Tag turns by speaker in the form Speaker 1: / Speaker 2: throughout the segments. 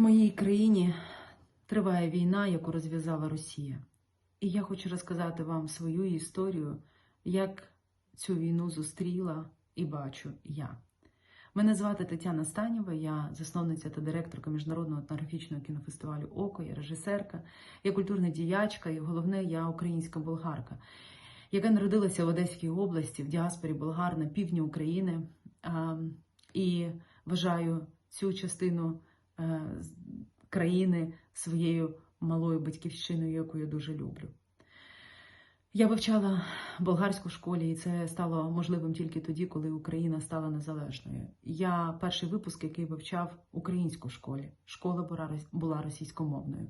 Speaker 1: Моїй країні триває війна, яку розв'язала Росія. І я хочу розказати вам свою історію, як цю війну зустріла і бачу я. Мене звати Тетяна Станєва, я засновниця та директорка міжнародного етнографічного кінофестивалю Око, я режисерка, я культурна діячка, і головне, я українська болгарка, яка народилася в Одеській області в діаспорі болгар на півдні України. І вважаю цю частину країни своєю малою батьківщиною, яку я дуже люблю. Я вивчала болгарську школі, і це стало можливим тільки тоді, коли Україна стала незалежною. Я перший випуск, який вивчав українську школі. Школа була російськомовною.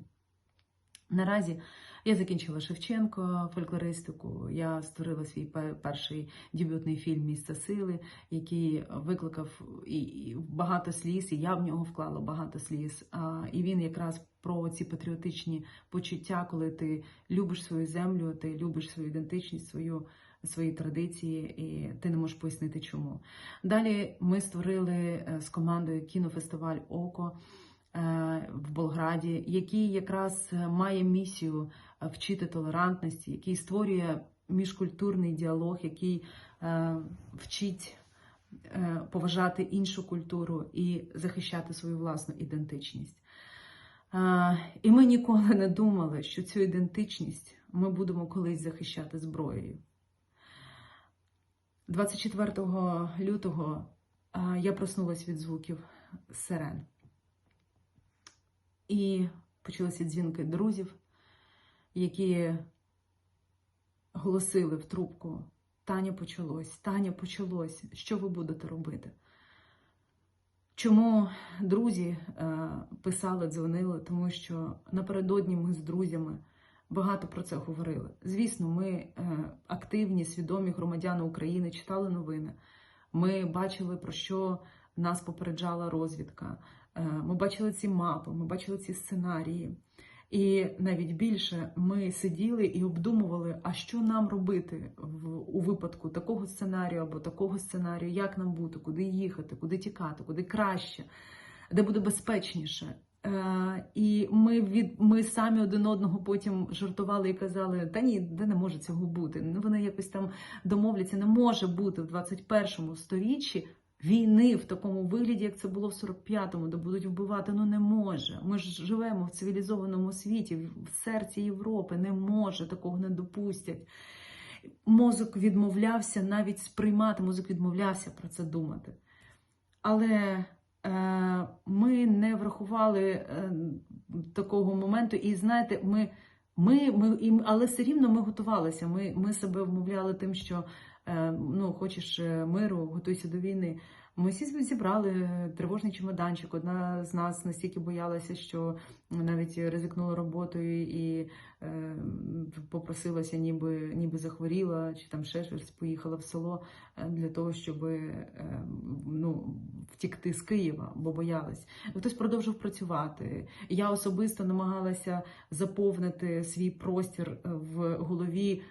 Speaker 1: Наразі я закінчила Шевченко фольклористику. Я створила свій перший дебютний фільм Місце сили, який викликав і, багато сліз, і я в нього вклала багато сліз. І він якраз про ці патріотичні почуття, коли ти любиш свою землю, ти любиш свою ідентичність, свою. Свої традиції, і ти не можеш пояснити чому. Далі ми створили е, з командою кінофестиваль Око в Болграді, який якраз е, має місію е, вчити толерантності, який створює міжкультурний діалог, який е, вчить е, поважати іншу культуру і захищати свою власну ідентичність. Е, І ми ніколи не думали, що цю ідентичність ми будемо колись захищати зброєю. 24 лютого е, я проснулась від звуків сирен. І почалися дзвінки друзів, які голосили в трубку: Таня почалось, Таня почалось. Що ви будете робити? Чому друзі е, писали, дзвонили? Тому що напередодні ми з друзями багато про це говорили. Звісно, ми е, активні, свідомі громадяни України, читали новини. Ми бачили, про що нас попереджала розвідка. Е, Ми бачили ці мапи, ми бачили ці сценарії. І навіть більше ми сиділи і обдумували, а що нам робити в, у випадку такого сценарію або такого сценарію, як нам бути, куди їхати, куди тікати, куди краще, де буде безпечніше. Е, і ми від ми самі один одного потім жартували і казали: та ні, де не може цього бути. Вони якось там домовляться. Не може бути в 21 сторіччі війни в такому вигляді, як це було в 45-му, де будуть вбивати. Ну не може. Ми ж живемо в цивілізованому світі, в серці Європи. Не може такого не допустять. Мозок відмовлявся навіть сприймати, мозок відмовлявся про це думати. Але е, ми не врахували е, такого моменту, і знаєте, ми, ми, ми але все рівно ми готувалися. Ми, ми себе вмовляли тим, що ну, хочеш е, миру, готуйся до війни. Ми всі зібрали тривожний чемоданчик. Одна з нас настільки боялася, що навіть ризикнула роботою і е, попросилася, ніби, ніби захворіла, чи там ще щось поїхала в село е, для того, щоб е, ну, втікти з Києва, бо боялась. Хтось продовжив працювати. Я особисто намагалася заповнити свій простір в голові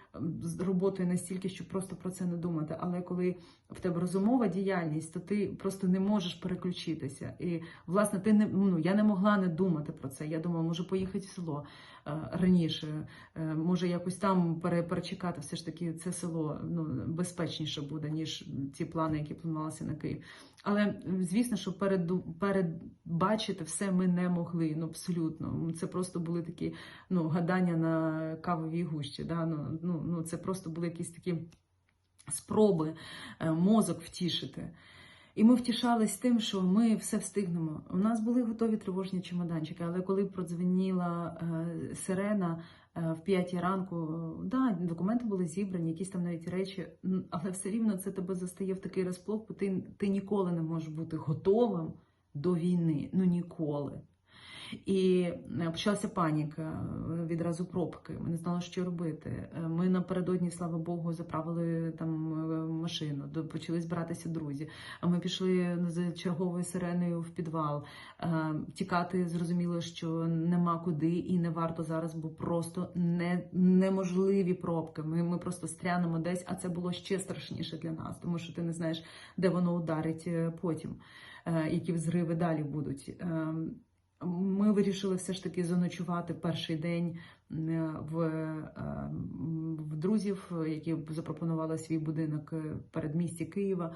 Speaker 1: з роботою настільки, щоб просто про це не думати. Але коли в тебе розумова діяльність, то ти просто не можеш переключитися. І власне ти не ну я не могла не думати про це. Я думала, може поїхати в село е, раніше, е, може якось там перечекати. Все ж таки, це село ну безпечніше буде ніж ті плани, які планувалися на Київ. Але звісно, що передбачити все ми не могли. Ну абсолютно. Це просто були такі ну гадання на кавовій гущі. Да? Ну, ну, ну це просто були якісь такі спроби е, мозок втішити. І ми втішались тим, що ми все встигнемо. У нас були готові тривожні чемоданчики, але коли продзвеніла е, сирена е, в п'ятій ранку, е, да, документи були зібрані, якісь там навіть речі, але все рівно це тебе застає в такий розплох, бо ти, ти ніколи не можеш бути готовим до війни. Ну ніколи. І е, почалася паніка, е, відразу пробки. Ми не знали, що робити. Е, Ми напередодні, слава Богу, заправили там машину, почали збиратися друзі. А ми пішли з черговою сиреною в підвал. Тікати зрозуміло, що нема куди і не варто зараз, бо просто не, неможливі пробки. Ми, ми просто стрянемо десь, а це було ще страшніше для нас, тому що ти не знаєш, де воно ударить потім, які взриви далі будуть. Ми вирішили все ж таки заночувати перший день е, в, е, в друзів, які запропонували свій будинок е, в передмісті Києва.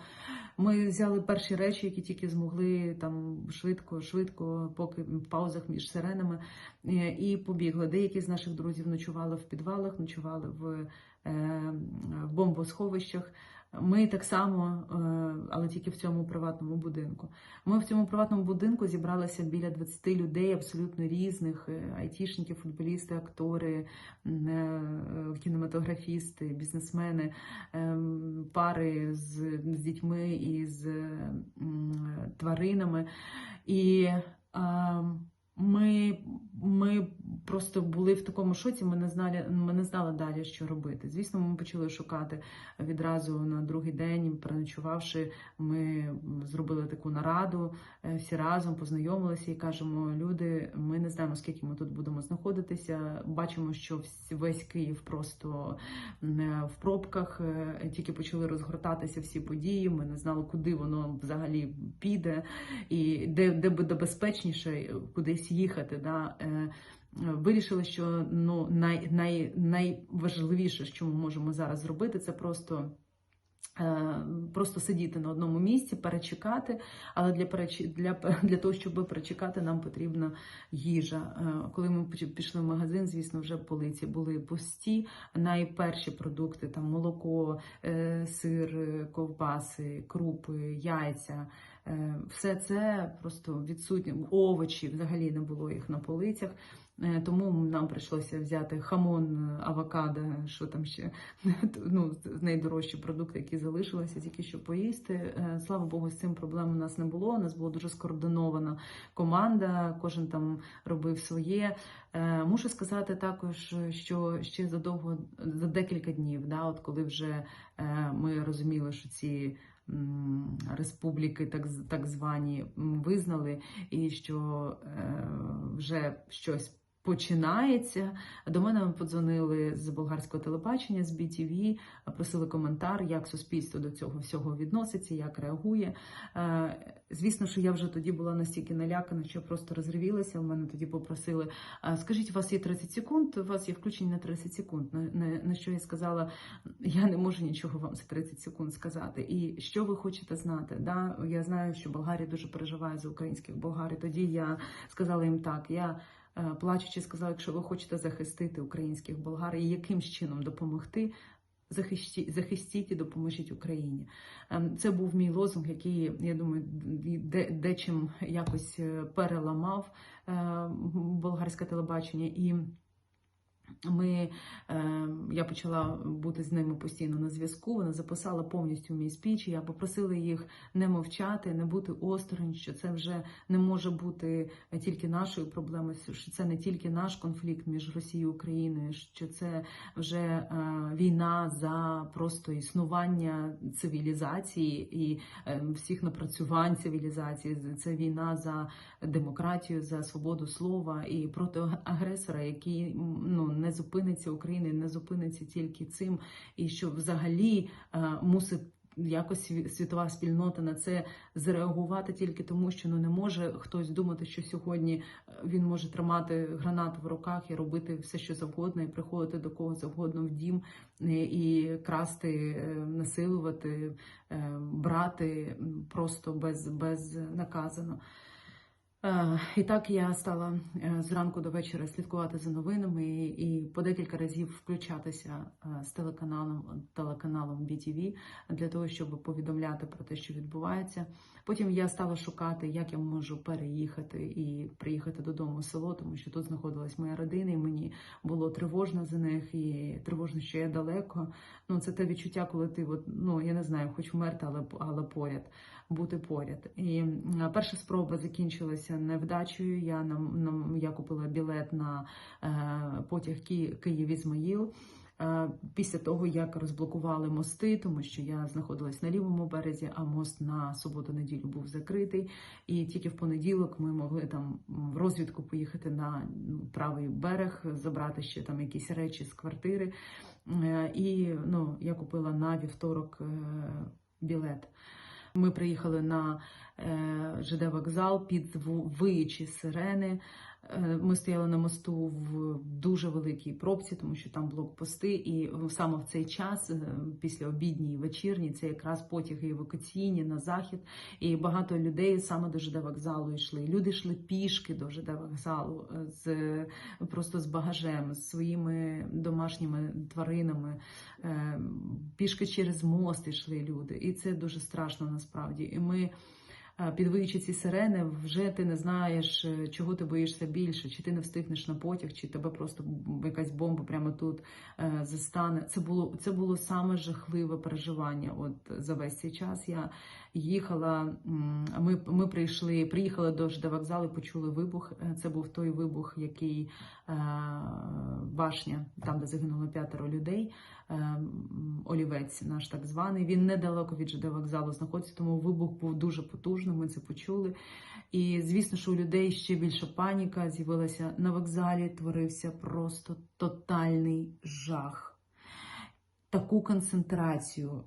Speaker 1: Ми взяли перші речі, які тільки змогли там швидко, швидко, поки в паузах між сиренами, е, і побігли. Деякі з наших друзів ночували в підвалах, ночували в, е, в бомбосховищах. Ми так само, е, але тільки в цьому приватному будинку. Ми в цьому приватному будинку зібралися біля 20 людей, абсолютно різних: е, айтішники, футболісти, актори, е, кінематографісти, бізнесмени, пари з, з дітьми і з тваринами. І ем, ми, ми просто були в такому шоці, ми не знали, ми не знали далі, що робити. Звісно, ми почали шукати відразу на другий день, переночувавши, ми зробили таку нараду, е, всі разом познайомилися і кажемо: люди, ми не знаємо, скільки ми тут будемо знаходитися. Бачимо, що весь Київ просто е, в пробках, е, тільки почали розгортатися всі події. Ми не знали, куди воно взагалі піде, і де, де буде безпечніше кудись їхати. Да? Е, Вирішили, що ну най, най, найважливіше, що ми можемо зараз зробити, це просто. е, Просто сидіти на одному місці, перечекати, але для для, для того, щоб перечекати, нам потрібна їжа. Е, Коли ми пішли в магазин, звісно, вже полиці були пусті. Найперші продукти там молоко, сир, ковбаси, крупи, яйця. Е, Все це просто відсутнє. Овочі взагалі не було їх на полицях. Е, Тому нам прийшлося взяти хамон, авокадо, що там ще ну, найдорожчі продукти, які залишилися, тільки щоб поїсти. Е, Слава Богу, з цим проблем у нас не було. У нас була дуже скоординована команда, кожен там робив своє. Е, Мушу сказати також, що ще задовго за декілька днів, да, от коли вже е, ми розуміли, що ці. Республіки, так, так звані, визнали, і що е, вже щось починається. До мене подзвонили з болгарського телебачення, з BTV, просили коментар, як суспільство до цього всього відноситься, як реагує. Е, Звісно, що я вже тоді була настільки налякана, що просто розривілася. У мене тоді попросили: скажіть, у вас є 30 секунд, у вас є включення на 30 секунд. На, що я сказала, я не можу нічого вам за 30 секунд сказати. І що ви хочете знати? Да? Я знаю, що Болгарія дуже переживає за українських болгар. І тоді я сказала їм так. Я е, плачучи, сказав, якщо ви хочете захистити українських болгар і якимсь чином допомогти. Захистіть, захистіть і допоможіть Україні. Ем, Це був мій лозунг, який я думаю, де, дечим якось е, переламав е, болгарське телебачення. І ми, е, я почала бути з ними постійно на зв'язку. Вона записала повністю мій спіч. Я попросила їх не мовчати, не бути осторонь, що це вже не може бути тільки нашою проблемою, що це не тільки наш конфлікт між Росією і Україною, що це вже е, війна за просто існування цивілізації і е, всіх напрацювань цивілізації. Це війна за демократію, за свободу слова і проти агресора, який ну не зупиниться Україна, не зупиниться тільки цим, і що взагалі е, мусить. Якось світова спільнота на це зреагувати тільки тому, що ну не може хтось думати, що сьогодні е, він може тримати гранату в руках і робити все, що завгодно, і приходити до кого завгодно в дім е, і красти, насилувати, брати просто без, без наказано. Е, І так я стала е, зранку до вечора слідкувати за новинами і, по декілька разів включатися е, з телеканалом телеканалом BTV для того, щоб повідомляти про те, що відбувається. Потім я стала шукати, як я можу переїхати і приїхати додому в село, тому що тут знаходилась моя родина, і мені було тривожно за них, і тривожно, що я далеко. Ну це те відчуття, коли ти от, ну я не знаю, хоч вмерти, але але поряд бути поряд. І перша спроба закінчилася невдачею. Я нам, я купила білет на е, потяг Ки- Київ-Ізмаїл. Е, Після того, як розблокували мости, тому що я знаходилась на лівому березі, а мост на суботу-неділю був закритий. І тільки в понеділок ми могли там в розвідку поїхати на ну, правий берег, забрати ще там якісь речі з квартири. Е, І ну, я купила на вівторок е, білет. Ми приїхали на е, ЖД вокзал під виючі сирени. Е, Ми стояли на мосту в дуже великій пробці, тому що там блокпости, і саме в цей час, е, після обідній і вечірній, це якраз потяги евакуаційні на захід. І багато людей саме до ЖД вокзалу йшли. Люди йшли пішки до ЖД вокзалу е, з просто з багажем, з своїми домашніми тваринами. Пішки через мост йшли люди, і це дуже страшно насправді. І ми. Підвиючи ці сирени, вже ти не знаєш, е, чого ти боїшся більше, чи ти не встигнеш на потяг, чи тебе просто якась бомба прямо тут е, застане. Це було це було саме жахливе переживання. От за весь цей час я їхала. Ми, ми прийшли, приїхали до вокзалу, почули вибух. Е, Це був той вибух, який башня, там де загинуло п'ятеро людей. е, Олівець, наш так званий. Він недалеко від ЖД вокзалу знаходиться, тому вибух був дуже потужним. Ми це почули. І звісно, що у людей ще більша паніка з'явилася на вокзалі. Творився просто тотальний жах. Таку концентрацію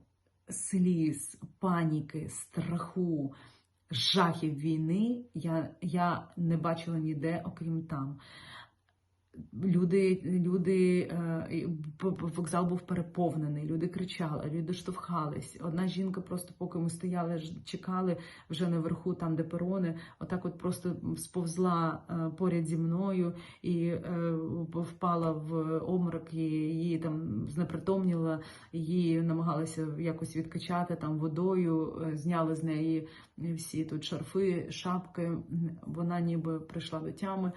Speaker 1: сліз, паніки, страху, жахів війни я, я не бачила ніде, окрім там. Люди, люди, е, вокзал був переповнений, люди кричали, люди штовхались. Одна жінка просто, поки ми стояли, чекали вже наверху, там де перони, отак от просто сповзла е, поряд зі мною і е, впала в обморок, і її там знепритомніла, її намагалися якось відкачати там водою, зняли з неї всі тут шарфи, шапки. Вона ніби прийшла до тями.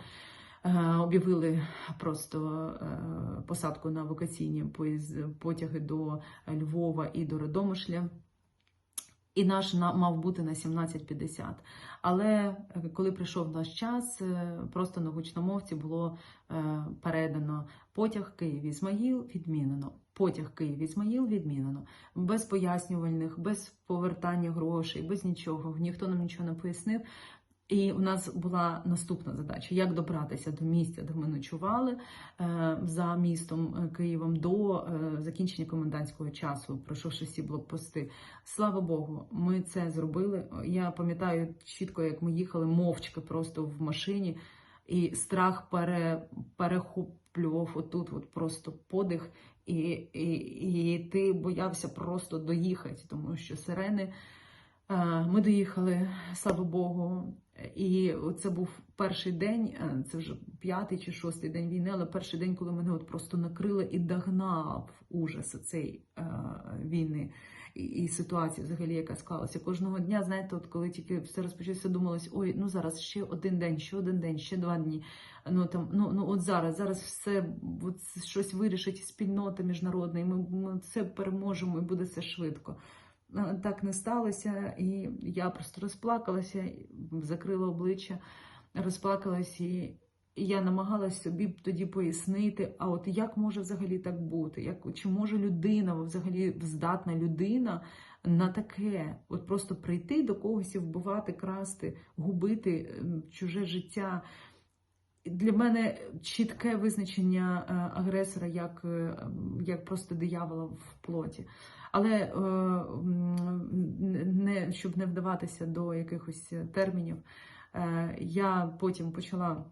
Speaker 1: Е, Об'явили просто е, посадку на евакуаційні поїз- потяги до Львова і до Родомишля. І наш мав бути на 17.50. Але е, коли прийшов наш час, просто на гучномовці було передано потяг Київ Ізмаїл відмінено. Потяг Київ Ізмаїл відмінено. Без пояснювальних, без повертання грошей, без нічого. Ніхто нам нічого не пояснив. І у нас була наступна задача: як добратися до місця, де ми ночували е, за містом е, Києвом до е, закінчення комендантського часу, пройшовши всі блокпости. Слава Богу, ми це зробили. Я пам'ятаю чітко, як ми їхали мовчки просто в машині, і страх пере, перехоплював отут, от просто подих, і, і, і ти боявся просто доїхати, тому що сирени. Ми доїхали, слава Богу, і це був перший день, е, це вже п'ятий чи шостий день війни, але перший день, коли мене от просто накрило і догнав ужас цієї е, війни і, і ситуації, взагалі, яка склалася. Кожного дня, знаєте, от коли тільки все розпочалося, думалось, ой, ну зараз ще один день, ще один день, ще два дні. Ну там, ну, ну от зараз, зараз все от, щось вирішить спільнота міжнародна, і ми, ми це переможемо, і буде все швидко. Е, Так не сталося, і я просто розплакалася, закрила обличчя, розплакалась, і я намагалась собі тоді пояснити, а от як може взагалі так бути? Як, чи може людина, взагалі здатна людина на таке? От просто прийти до когось і вбивати, красти, губити ем, чуже життя. Для мене чітке визначення е, агресора як, е, як просто диявола в плоті. Але е, не, щоб не вдаватися до якихось термінів, я потім почала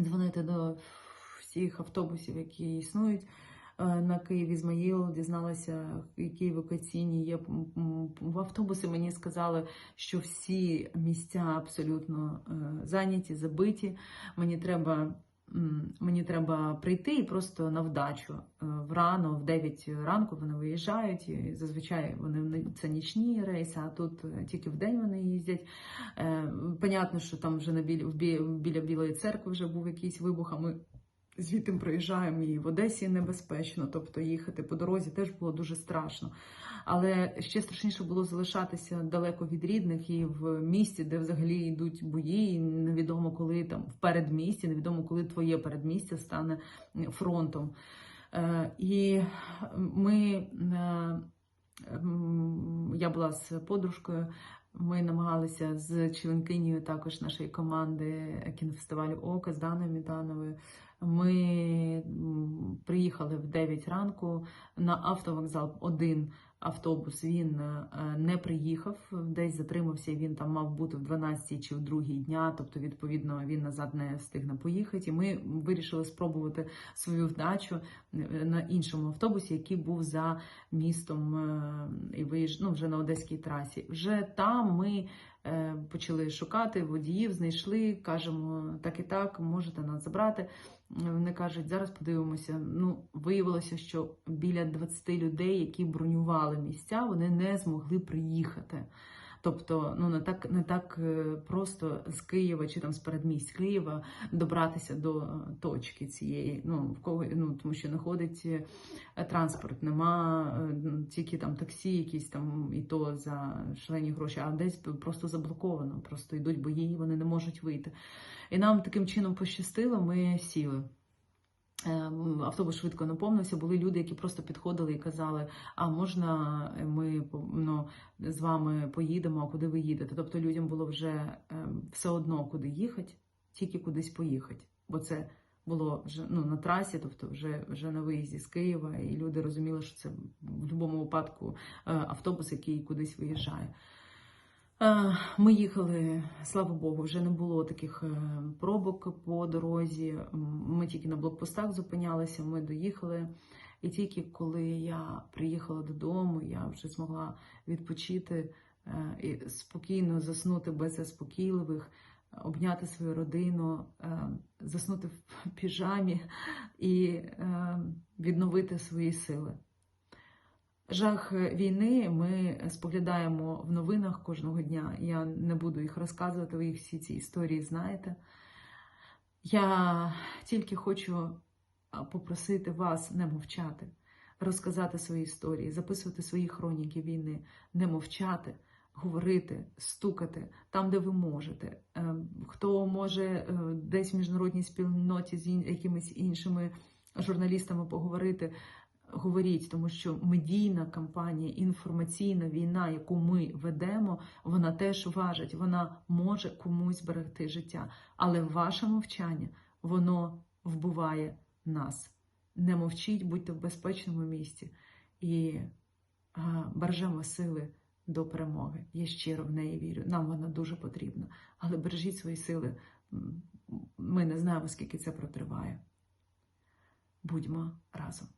Speaker 1: дзвонити до всіх автобусів, які існують на Київ Ізмаїл, дізналася, які евакуаційні є в автобуси. Мені сказали, що всі місця абсолютно е, зайняті, забиті. Мені треба. Мені треба прийти і просто на вдачу. Е, Врано, в 9 ранку вони виїжджають. І зазвичай вони це нічні рейси, а тут е, тільки в день вони їздять. Е, Понятно, що там вже на білі, біля Білої церкви вже був якийсь вибух, а ми звідти проїжджаємо і в Одесі небезпечно, тобто їхати по дорозі теж було дуже страшно. Але ще страшніше було залишатися далеко від рідних і в місті, де взагалі йдуть бої, і невідомо коли там в передмісті, невідомо коли твоє передмістя стане фронтом. Е, І ми е, я була з подружкою. Ми намагалися з членкинею також нашої команди кінофестивалю Ока з Даною Мітановою. Ми приїхали в 9 ранку на автовокзал один автобус він е, не приїхав, десь затримався. Він там мав бути в 12 чи в 2 дня. Тобто, відповідно, він назад не встигне поїхати. І ми вирішили спробувати свою вдачу е, на іншому автобусі, який був за містом е, і виїж... ну, вже на одеській трасі. Вже там ми почали шукати водіїв, знайшли, кажемо так і так, можете нас забрати. Вони кажуть, зараз подивимося. Ну, виявилося, що біля 20 людей, які бронювали місця, вони не змогли приїхати. Тобто, ну не так не так е, просто з Києва чи там з передмість Києва добратися до е, точки цієї. Ну в кого ну тому, що не ходить е, транспорт, нема тільки там таксі, якісь там і то за шалені гроші, а десь просто заблоковано. Просто йдуть бої, вони не можуть вийти. І нам таким чином пощастило, ми сіли. Ем, Автобус швидко наповнився. Були люди, які просто підходили і казали: А можна ми ну, з вами поїдемо, а куди ви їдете? Тобто людям було вже ем, все одно, куди їхати, тільки кудись поїхати. Бо це було вже ну, на трасі, тобто вже, вже на виїзді з Києва, і люди розуміли, що це в будь-якому випадку е, автобус, який кудись виїжджає. Ми їхали, слава Богу, вже не було таких е, пробок по дорозі. Ми тільки на блокпостах зупинялися, ми доїхали. І тільки коли я приїхала додому, я вже змогла відпочити е, і спокійно заснути без заспокійливих, обняти свою родину, е, заснути в піжамі і відновити свої сили. Жах війни ми споглядаємо в новинах кожного дня. Я не буду їх розказувати, ви їх всі ці історії знаєте. Я тільки хочу попросити вас не мовчати, розказати свої історії, записувати свої хроніки війни, не мовчати, говорити, стукати там, де ви можете. Е, Хто може е, десь в міжнародній спільноті з якимись іншими журналістами поговорити, говоріть, тому що медійна кампанія, інформаційна війна, яку ми ведемо, вона теж важить, вона може комусь зберегти життя. Але ваше мовчання, воно вбиває нас. Не мовчіть, будьте в безпечному місці і бережемо сили до перемоги. Я щиро в неї вірю. Нам вона дуже потрібна. Але бережіть свої сили. Ми не знаємо, скільки це протриває. Будьмо разом.